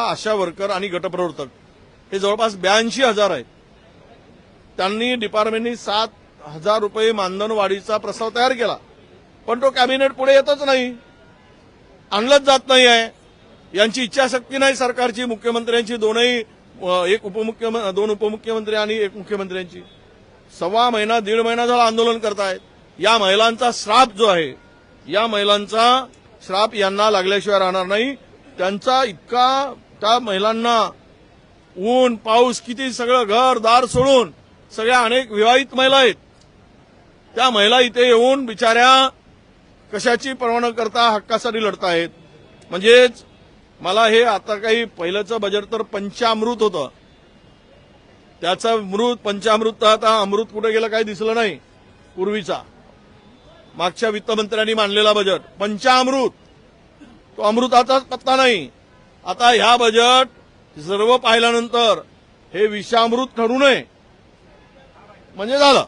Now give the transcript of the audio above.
आशा worker आणि गटप्रवर्तक. हे जवळपास ब्याऐंशी हजार आहेत त्यांनी डिपार्टमेंटनी सात हजार रुपये मानधन वाढीचा प्रस्ताव तयार केला. पण तो कॅबिनेट पुढे येतच नाही. आणलंच जात नाही आहे. यांची इच्छाशक्ती नाही सरकारची मुख्यमंत्र्यांची दोनही एक उपमुख्यमंत्री दोन उपमुख्यमंत्री आणि एक मुख्यमंत्र्यांची. सव्वा महिना दीड महिना झाला आंदोलन करतायत. या महिलांचा श्राप जो आहे या महिलांचा श्राप यांना लागल्याशिवाय राहणार नाही. त्यांचा इतका त्या महिलांना ऊन पाऊस किती सगळं घर दार सोडून सगळ्या अनेक विवाहित महिला आहेत. त्या महिला इथे येऊन बिचाऱ्या कशाची पर्वा न करता हक्कासाठी लढतायत म्हणजेच मला हे आता काही पहिल्याचं बजेट तर पंचामृत होतं. त्याचं मृत पंचामृत तर आता अमृत कुठे गेलं काही दिसलं नाही पूर्वीचा. मागच्या वित्तमंत्र्यांनी मांडलेला बजेट पंचामृत. तो अमृताचाच पत्ता नाही. आता ह्या बजेट सर्व पाहिल्यानंतर हे विषामृत ठरू नये. म्हणजे झालं.